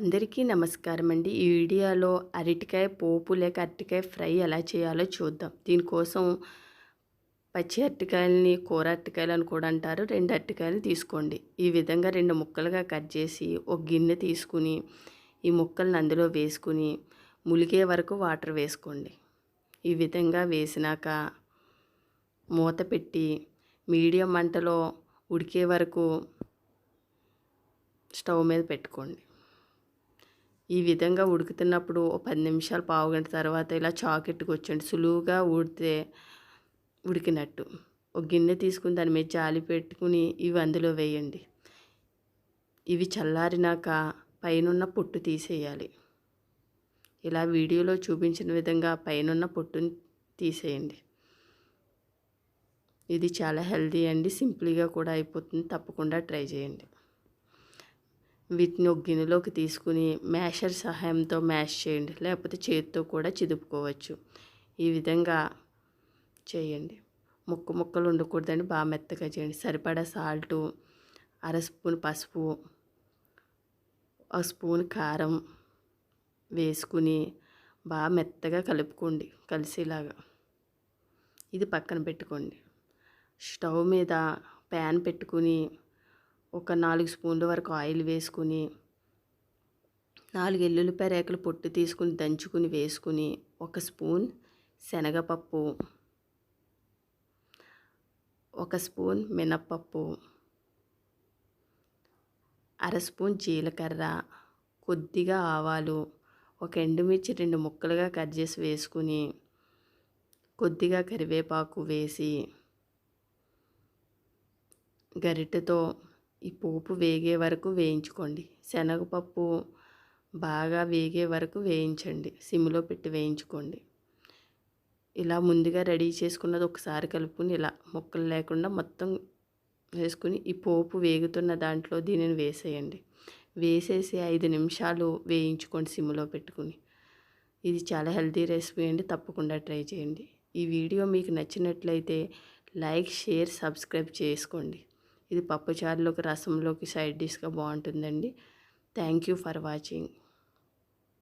అందరికీ నమస్కారం అండి. ఈ వీడియోలో అరటికాయ పోపు లేక అరటికాయ ఫ్రై ఎలా చేయాలో చూద్దాం. దీనికోసం పచ్చి అరటికాయలని కూర అరటికాయలు అని కూడా అంటారు. రెండు అరటికాయలు తీసుకోండి. ఈ విధంగా రెండు ముక్కలుగా కట్ చేసి ఒక గిన్నె తీసుకుని ఈ ముక్కలను అందులో వేసుకుని ములిగే వరకు వాటర్ వేసుకోండి. ఈ విధంగా వేసినాక మూత పెట్టి మీడియం మంటలో ఉడికే వరకు స్టవ్ మీద పెట్టుకోండి. ఈ విధంగా ఉడుకుతున్నప్పుడు ఒక పది నిమిషాలు పావు గంట తర్వాత ఇలా చాకెట్కి వచ్చండి సులువుగా ఉడితే ఉడికినట్టు. ఒక గిన్నె తీసుకుని దాని మీద జాలి పెట్టుకుని ఇవి అందులో వేయండి. ఇవి చల్లారినాక పైనున్న పొట్టు తీసేయాలి. ఇలా వీడియోలో చూపించిన విధంగా పైనున్న పొట్టుని తీసేయండి. ఇది చాలా హెల్దీ అండి. సింపుల్గా కూడా అయిపోతుంది. తప్పకుండా ట్రై చేయండి. వీటిని ఒక గిన్నెలోకి తీసుకుని మ్యాషర్ సహాయంతో మ్యాష్ చేయండి. లేకపోతే చేతితో కూడా చిదుపుకోవచ్చు. ఈ విధంగా చేయండి. ముక్క ముక్కలు ఉండకూడదండి. బాగా మెత్తగా చేయండి. సరిపడా సాల్టు అర స్పూన్ పసుపు ఒక స్పూన్ కారం వేసుకుని బాగా మెత్తగా కలుపుకోండి. కలిసేలాగా. ఇది పక్కన పెట్టుకోండి. స్టవ్ మీద ప్యాన్ పెట్టుకుని ఒక నాలుగు స్పూన్ల వరకు ఆయిల్ వేసుకుని నాలుగు ఎల్లుల్లిపాయ రేకలు పొట్టు తీసుకుని దంచుకుని వేసుకుని ఒక స్పూన్ శనగపప్పు ఒక స్పూన్ మినప్పప్పు అర స్పూన్ జీలకర్ర కొద్దిగా ఆవాలు ఒక ఎండుమిర్చి రెండు ముక్కలుగా కట్ చేసి వేసుకుని కొద్దిగా కరివేపాకు వేసి గరిటెతో ఈ పోపు వేగే వరకు వేయించుకోండి. శనగపప్పు బాగా వేగే వరకు వేయించండి. సిమ్లో పెట్టి వేయించుకోండి. ఇలా ముందుగా రెడీ చేసుకున్నది ఒకసారి కలుపుకుని ఇలా ముక్కలు లేకుండా మొత్తం వేసుకుని ఈ పోపు వేగుతున్న దాంట్లో దీనిని వేసేయండి. వేసేసి ఐదు నిమిషాలు వేయించుకోండి సిమ్లో పెట్టుకుని. ఇది చాలా హెల్తీ రెసిపీ అండి. తప్పకుండా ట్రై చేయండి. ఈ వీడియో మీకు నచ్చినట్లయితే లైక్ షేర్ సబ్స్క్రైబ్ చేసుకోండి. ఇది పప్పుచారులోకి రసంలోకి సైడ్ డిష్గా బాగుంటుందండి. Thank you for watching.